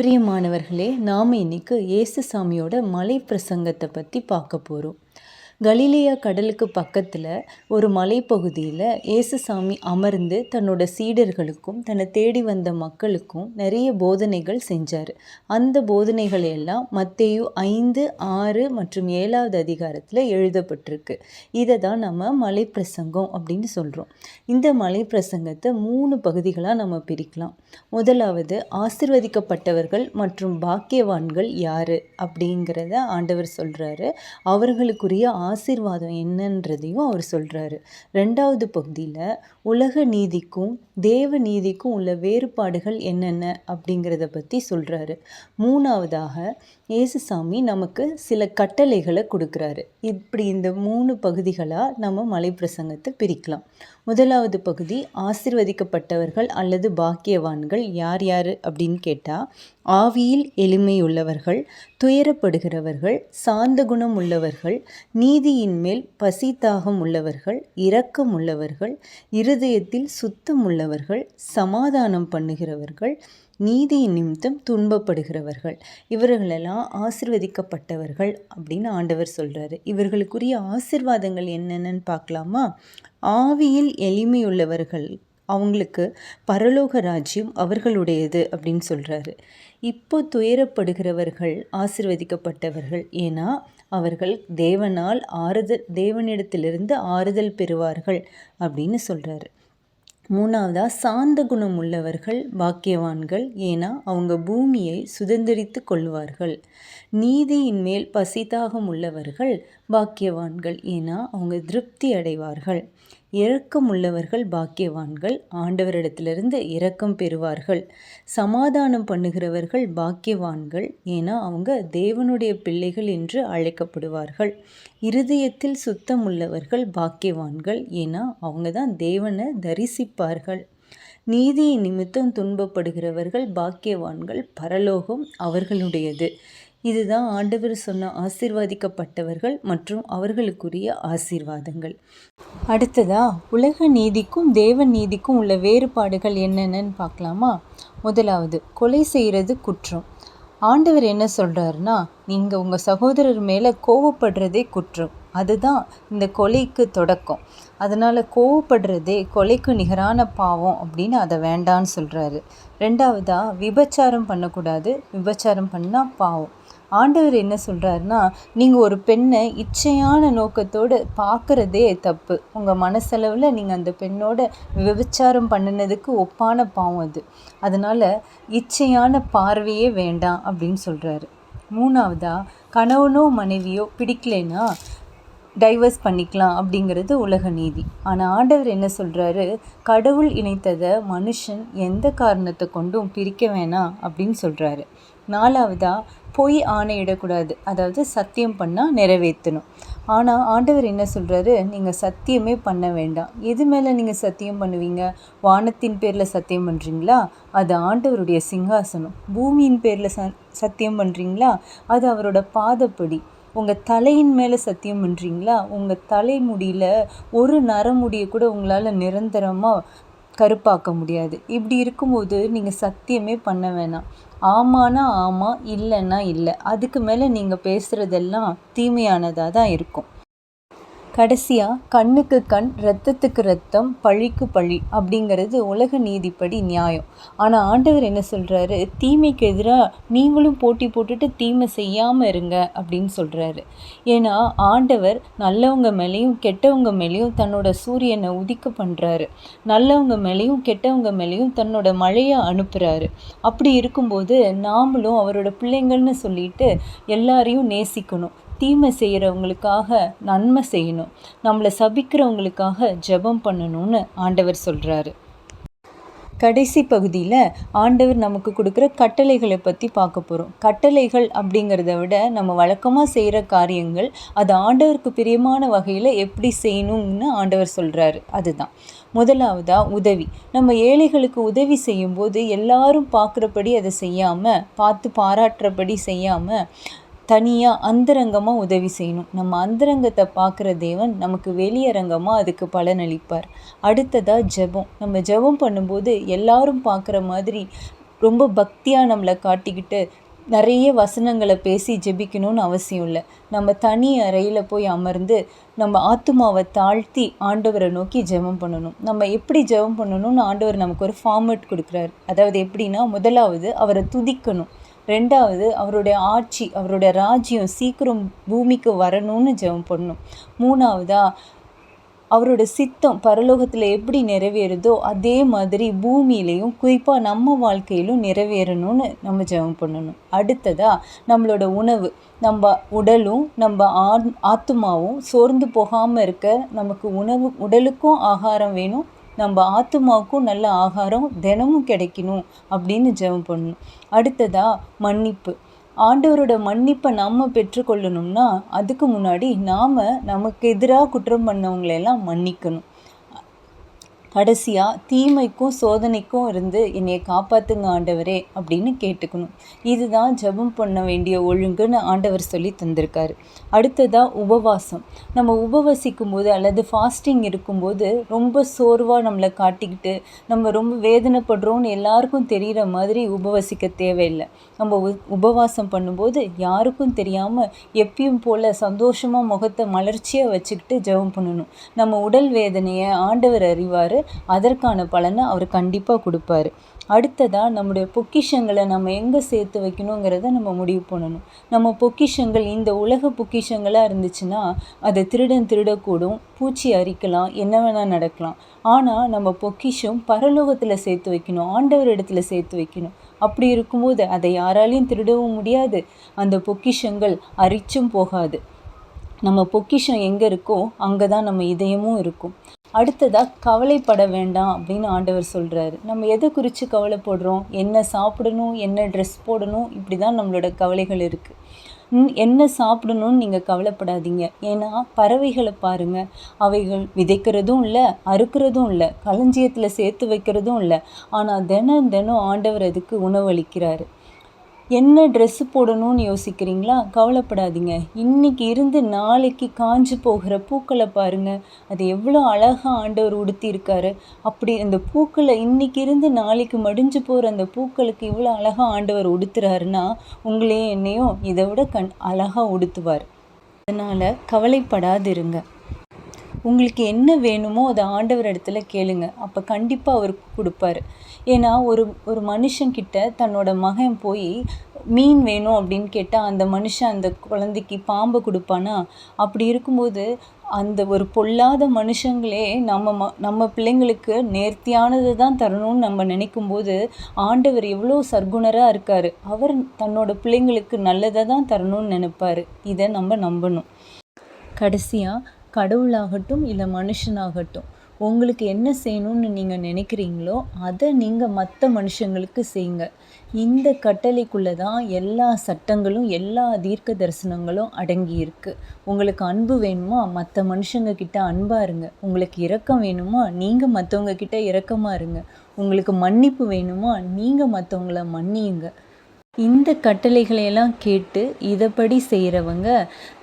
பிரியமானவர்களே நாம் இன்னைக்கு இயேசு சாமியோட மலை பிரசங்கத்தை பற்றி பார்க்க போகிறோம் கலிலியா கடலுக்கு பக்கத்தில் ஒரு மலைப்பகுதியில் ஏசுசாமி அமர்ந்து தன்னோட சீடர்களுக்கும் தன்னை தேடி வந்த மக்களுக்கும் நிறைய போதனைகள் செஞ்சார். அந்த போதனைகள் எல்லாம் மத்தேயு ஐந்து ஆறு மற்றும் ஏழாவது அதிகாரத்தில் எழுதப்பட்டிருக்கு. இதை தான் நம்ம மலை பிரசங்கம் அப்படின்னு சொல்கிறோம் இந்த மலை பிரசங்கத்தை மூணு பகுதிகளாக நம்ம பிரிக்கலாம். முதலாவது ஆசிர்வதிக்கப்பட்டவர்கள் மற்றும் பாக்கியவான்கள் யார் அப்படிங்கிறத ஆண்டவர் சொல்கிறாரு அவர்களுக்குரிய ஆசீர்வாதம் என்னன்றதையும் அவர் சொல்கிறாரு ரெண்டாவது பகுதியில் உலக நீதிக்கும் தேவ நீதிக்கும் உள்ள வேறுபாடுகள் என்னென்ன அப்படிங்கிறத பற்றி சொல்கிறாரு மூணாவதாக இயேசுசாமி நமக்கு சில கட்டளைகளை கொடுக்குறாரு. இப்படி இந்த மூணு பகுதிகளாக நம்ம மலை பிரசங்கத்தை பிரிக்கலாம். முதலாவது பகுதி ஆசிர்வதிக்கப்பட்டவர்கள் அல்லது பாக்கியவான்கள் யார் யார் அப்படின்னு கேட்டால் ஆவியில் எளிமையுள்ளவர்கள் துயரப்படுகிறவர்கள் சாந்த குணம் உள்ளவர்கள் நீதியின் மேல் பசி தாகம் உள்ளவர்கள் இரக்கம் உள்ளவர்கள் இருதயத்தில் சுத்தம் உள்ளவர்கள் சமாதானம் பண்ணுகிறவர்கள் நீதியின் நிமித்தம் துன்பப்படுகிறவர்கள். இவர்களெல்லாம் ஆசிர்வதிக்கப்பட்டவர்கள் அப்படின்னு ஆண்டவர் சொல்கிறாரு இவர்களுக்குரிய ஆசிர்வாதங்கள் என்னென்னு பார்க்கலாமா? ஆவியில் எளிமையுள்ளவர்கள் அவங்களுக்கு பரலோக ராஜ்யம் அவர்களுடையது அப்படின்னு சொல்கிறாரு இப்போ துயரப்படுகிறவர்கள் ஆசிர்வதிக்கப்பட்டவர்கள். ஏன்னா அவர்கள் தேவனால் ஆறுதல் தேவனிடத்திலிருந்து ஆறுதல் பெறுவார்கள் அப்படின்னு சொல்கிறாரு மூணாவதாக சாந்த குணம் உள்ளவர்கள் பாக்கியவான்கள் ஏன்னா அவங்க பூமியை சுதந்திரித்து கொள்வார்கள். நீதியின் மேல் பசிதாகம் உள்ளவர்கள் பாக்கியவான்கள். ஏன்னா அவங்க திருப்தி அடைவார்கள். இரக்கம் உள்ளவர்கள் பாக்கியவான்கள். ஆண்டவரிடத்திலிருந்து இரக்கம் பெறுவார்கள். சமாதானம் பண்ணுகிறவர்கள் பாக்கியவான்கள். ஏன்னா அவங்க தேவனுடைய பிள்ளைகள் என்று அழைக்கப்படுவார்கள். இருதயத்தில் சுத்தம் உள்ளவர்கள் பாக்கியவான்கள். ஏன்னா அவங்க தான் தேவனை தரிசிப்பார்கள். நீதியின் நிமித்தம் துன்பப்படுகிறவர்கள் பாக்கியவான்கள். பரலோகம் அவர்களுடையது. இதுதான் ஆண்டவர் சொன்ன ஆசிர்வாதிக்கப்பட்டவர்கள் மற்றும் அவர்களுக்குரிய ஆசீர்வாதங்கள். அடுத்ததா உலக நீதிக்கும் தேவ நீதிக்கும் உள்ள வேறுபாடுகள் என்னென்னு பார்க்கலாமா? முதலாவது கொலை செய்கிறது குற்றம். ஆண்டவர் என்ன சொல்கிறாருன்னா நீங்கள் உங்கள் சகோதரர் மேலே கோவப்படுறதே குற்றம். அதுதான் இந்த கொலைக்கு தொடக்கம். அதனால் கோவப்படுறதே கொலைக்கு நிகரான பாவம் அப்படின்னு அதை வேண்டான்னு சொல்கிறாரு ரெண்டாவதாக விபச்சாரம் பண்ணக்கூடாது. விபச்சாரம் பண்ணால் பாவம். ஆண்டவர் என்ன சொல்கிறாருன்னா நீங்கள் ஒரு பெண்ணை இச்சையான நோக்கத்தோடு பார்க்குறதே தப்பு. உங்கள் மனசளவில் நீங்கள் அந்த பெண்ணோட விபச்சாரம் பண்ணினதுக்கு ஒப்பான பாவம் அது. அதனால் இச்சையான பார்வையே வேண்டாம் அப்படின்னு சொல்கிறாரு மூணாவதாக கணவனோ மனைவியோ பிடிக்கலைன்னா டைவர்ஸ் பண்ணிக்கலாம் அப்படிங்கிறது உலக நீதி. ஆனால் ஆண்டவர் என்ன சொல்கிறாரு கடவுள் இணைத்ததை மனுஷன் எந்த காரணத்தை கொண்டும் பிரிக்க வேணாம் அப்படின்னு சொல்கிறாரு நாலாவதாக பொய் ஆணையிடக்கூடாது. அதாவது சத்தியம் பண்ணால் நிறைவேற்றணும். ஆனால் ஆண்டவர் என்ன சொல்கிறாரு நீங்கள் சத்தியமே பண்ண வேண்டாம். எது மேலே நீங்கள் சத்தியம் பண்ணுவீங்க? வானத்தின் பேரில் சத்தியம் பண்ணுறீங்களா அது ஆண்டவருடைய சிங்காசனம். பூமியின் பேரில் ச சத்தியம் பண்ணுறீங்களா அது அவரோட பாதப்படி. உங்கள் தலையின் மேலே சத்தியம் பண்ணுறீங்களா உங்கள் தலைமுடியில் ஒரு நரமுடியை கூட உங்களால் நிரந்தரமாக கருப்பாக்க முடியாது. இப்படி இருக்கும்போது நீங்கள் சத்தியமே பண்ண வேணாம். ஆமானா ஆமாம் இல்லைன்னா இல்லை. அதுக்கு மேலே நீங்கள் பேசுகிறதெல்லாம் தீமையானதாக தான் இருக்கும். கடைசியாக கண்ணுக்கு கண் ரத்தத்துக்கு ரத்தம் பழிக்கு பழி அப்படிங்கிறது உலக நீதிப்படி நியாயம். ஆனால் ஆண்டவர் என்ன சொல்கிறாரு தீமைக்கு எதிராக நீங்களும் போட்டி போட்டுட்டு தீமை செய்யாமல் இருங்க அப்படின்னு சொல்கிறாரு ஏன்னா ஆண்டவர் நல்லவங்க மேலேயும் கெட்டவங்க மேலேயும் தன்னோட சூரியனை உதிக்க பண்ணுறாரு நல்லவங்க மேலேயும் கெட்டவங்க மேலேயும் தன்னோட மழையை அனுப்புகிறாரு அப்படி இருக்கும்போது நாமளும் அவரோட பிள்ளைங்கள்னு சொல்லிட்டு எல்லாரையும் நேசிக்கணும். தீமை செய்கிறவங்களுக்காக நன்மை செய்யணும். நம்மளை சபிக்கிறவங்களுக்காக ஜெபம் பண்ணணும்னு ஆண்டவர் சொல்கிறாரு கடைசி பகுதியில் ஆண்டவர் நமக்கு கொடுக்குற கட்டளைகளை பற்றி பார்க்க போகிறோம் கட்டளைகள் அப்படிங்கிறத விட நம்ம வழக்கமாக செய்கிற காரியங்கள் அது ஆண்டவருக்கு பிரியமான வகையில் எப்படி செய்யணும்னு ஆண்டவர் சொல்கிறாரு அதுதான். முதலாவதாக உதவி. நம்ம ஏழைகளுக்கு உதவி செய்யும்போது எல்லாரும் பார்க்குறபடி அதை செய்யாமல் பார்த்து பாராட்டுறபடி செய்யாமல் தனியாக அந்தரங்கமாக உதவி செய்யணும். நம்ம அந்தரங்கத்தை பார்க்குற தேவன் நமக்கு வெளியரங்கமாக அதுக்கு பலனளிப்பார். அடுத்ததாக ஜெபம். நம்ம ஜெபம் பண்ணும்போது எல்லாரும் பார்க்குற மாதிரி ரொம்ப பக்தியாக நம்மளை காட்டிக்கிட்டு நிறைய வசனங்களை பேசி ஜெபிக்கணும்னு அவசியம் இல்லை. நம்ம தனி அறையில் போய் அமர்ந்து நம்ம ஆத்துமாவை தாழ்த்தி ஆண்டவரை நோக்கி ஜெபம் பண்ணணும். நம்ம எப்படி ஜெபம் பண்ணணும்னு ஆண்டவர் நமக்கு ஒரு ஃபார்மேட் கொடுக்குறாரு. அதாவது எப்படின்னா முதலாவது அவரை துதிக்கணும். ரெண்டாவது அவருடைய ஆட்சி அவருடைய ராஜ்யம் சீக்கிரம் பூமிக்கு வரணும்னு ஜெபம் பண்ணணும் மூணாவதா அவரோட சித்தம் பரலோகத்தில் எப்படி நிறைவேறுதோ அதே மாதிரி பூமியிலையும் குறிப்பாக நம்ம வாழ்க்கையிலும் நிறைவேறணும்னு நம்ம ஜெபம் பண்ணணும். அடுத்ததாக நம்மளோட உணவு. நம்ம உடலும் நம்ம ஆத் ஆத்மாவும் சோர்ந்து போகாமல் இருக்க நமக்கு உணவு உடலுக்கும் ஆகாரம் வேணும். நம்ம ஆத்மாவுக்கும் நல்ல ஆகாரம் தினமும் கிடைக்கணும் அப்படின்னு ஜெபம் பண்ணணும். அடுத்ததாக மன்னிப்பு. ஆண்டவரோட மன்னிப்பை நம்ம பெற்றுக்கொள்ளணும்னா அதுக்கு முன்னாடி நாம் நமக்கு எதிராக குற்றம் பண்ணவங்களெல்லாம் மன்னிக்கணும். கடைசியாக தீமைக்கும் சோதனைக்கும் இருந்து என்னையை காப்பாற்றுங்க ஆண்டவரே அப்படின்னு கேட்டுக்கணும். இதுதான் ஜபம் பண்ண வேண்டிய ஒழுங்குன்னு ஆண்டவர் சொல்லி தந்திருக்காரு. அடுத்ததாக உபவாசம். நம்ம உபவாசிக்கும் போது அல்லது ஃபாஸ்டிங் இருக்கும்போது ரொம்ப சோர்வாக நம்மளை காட்டிக்கிட்டு நம்ம ரொம்ப வேதனைப்படுறோன்னு எல்லாருக்கும் தெரிகிற மாதிரி உபவசிக்க தேவையில்லை. நம்ம உபவாசம் பண்ணும்போது யாருக்கும் தெரியாமல் எப்பயும் போல் சந்தோஷமாக முகத்தை மலர்ச்சியாக வச்சுக்கிட்டு ஜெபம் பண்ணணும். நம்ம உடல் வேதனையை ஆண்டவர் அறிவார் அதற்கான பலனை அவர் கண்டிப்பாக கொடுப்பாரு. அடுத்ததாக நம்முடைய பொக்கிஷங்களை நம்ம எங்கே சேர்த்து வைக்கணுங்கிறத நம்ம முடிவு பண்ணணும். நம்ம பொக்கிஷங்கள் இந்த உலக பொக்கிஷங்களாக இருந்துச்சுன்னா அதை திருடன் திருடக்கூடும் பூச்சி அரிக்கலாம் என்ன வேணால் நடக்கலாம். ஆனால் நம்ம பொக்கிஷம் பரலோகத்தில் சேர்த்து வைக்கணும் ஆண்டவர் இடத்துல சேர்த்து வைக்கணும். அப்படி இருக்கும்போது அதை யாராலையும் திருடவும் முடியாது. அந்த பொக்கிஷங்கள் அரிச்சும் போகாது. நம்ம பொக்கிஷம் எங்கே இருக்கோ அங்கே தான் நம்ம இதயமும் இருக்கும். அடுத்ததாக கவலைப்பட வேண்டாம் அப்படின்னு ஆண்டவர் சொல்கிறாரு நம்ம எதை குறித்து கவலைப்படுறோம்? என்ன சாப்பிடணும்? என்ன ட்ரெஸ் போடணும்? இப்படி தான் நம்மளோட கவலைகள் இருக்குது என்ன சாப்பிடணும்னு நீங்கள் கவலைப்படாதீங்க. ஏன்னா பறவைகளை பாருங்கள் அவைகள் விதைக்கிறதும் இல்லை அறுக்கிறதும் இல்லை களஞ்சியத்தில் சேர்த்து வைக்கிறதும் இல்லை. ஆனால் தினம் தினம் ஆண்டவர் அதுக்கு உணவளிக்கிறாரு என்ன ட்ரெஸ்ஸு போடணும்னு யோசிக்கிறீங்களா? கவலைப்படாதீங்க. இன்றைக்கி இருந்து நாளைக்கு காஞ்சு போகிற பூக்களை பாருங்கள் அது எவ்வளோ அழகாக ஆண்டவர் உடுத்தியிருக்காரு. அப்படி அந்த பூக்களை இன்றைக்கி இருந்து நாளைக்கு மடிஞ்சு போகிற அந்த பூக்களுக்கு இவ்வளோ அழகாக ஆண்டவர் உடுத்துறாருன்னா உங்களையும் என்னையும் இதை விட கண் அழகாக உடுத்துவார். அதனால் கவலைப்படாதிருங்க. உங்களுக்கு என்ன வேணுமோ அதை ஆண்டவர் இடத்துல கேளுங்க. அப்போ கண்டிப்பாக அவர் கொடுப்பாரு. ஏன்னா ஒரு ஒரு மனுஷன்கிட்ட தன்னோட மகன் போய் மீன் வேணும் அப்படின்னு கேட்டால் அந்த மனுஷன் அந்த குழந்தைக்கு பாம்பை கொடுப்பானா? அப்படி இருக்கும்போது அந்த ஒரு பொல்லாத மனுஷங்களே நம்ம ம நம்ம பிள்ளைங்களுக்கு நேர்த்தியானது தான் தரணும்னு நம்ம நினைக்கும் போது ஆண்டவர் எவ்வளோ சர்க்குணராக இருக்கார். அவர் தன்னோட பிள்ளைங்களுக்கு நல்லதை தான் தரணும்னு நினைப்பார். இதை நம்ம நம்பணும். கடைசியாக கடவுளாகட்டும் இல்லை மனுஷனாகட்டும் உங்களுக்கு என்ன செய்யணும்னு நீங்கள் நினைக்கிறீங்களோ அதை நீங்கள் மற்ற மனுஷங்களுக்கு செய்யுங்க. இந்த கட்டளைக்குள்ளே தான் எல்லா சட்டங்களும் எல்லா தீர்க்க தரிசனங்களும் அடங்கி இருக்குது உங்களுக்கு அன்பு வேணுமா? மற்ற மனுஷங்க கிட்ட அன்பாக இருங்க. உங்களுக்கு இரக்கம் வேணுமா? நீங்கள் மற்றவங்க கிட்ட இரக்கமாக இருங்க. உங்களுக்கு மன்னிப்பு வேணுமா? நீங்கள் மற்றவங்கள மன்னியுங்க. இந்த கட்டளைகளையெல்லாம் கேட்டு இதப்படி செய்கிறவங்க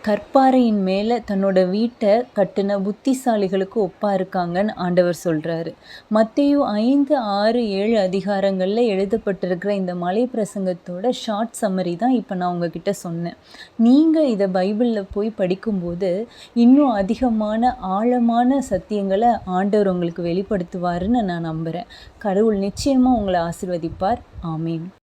கற்பாறையின் மேலே தன்னோட வீட்டை கட்டின புத்திசாலிகளுக்கு ஒப்பாக இருக்காங்கன்னு ஆண்டவர் சொல்கிறாரு மத்தையும் ஐந்து ஆறு ஏழு அதிகாரங்களில் எழுதப்பட்டிருக்கிற இந்த மலை பிரசங்கத்தோட ஷார்ட் சம்மரி தான் இப்போ நான் உங்ககிட்ட சொன்னேன். நீங்கள் இதை பைபிளில் போய் படிக்கும்போது இன்னும் அதிகமான ஆழமான சத்தியங்களை ஆண்டவர் உங்களுக்கு வெளிப்படுத்துவாருன்னு நான் நம்புகிறேன் கடவுள் நிச்சயமாக உங்களை ஆசிர்வதிப்பார். ஆமீன்.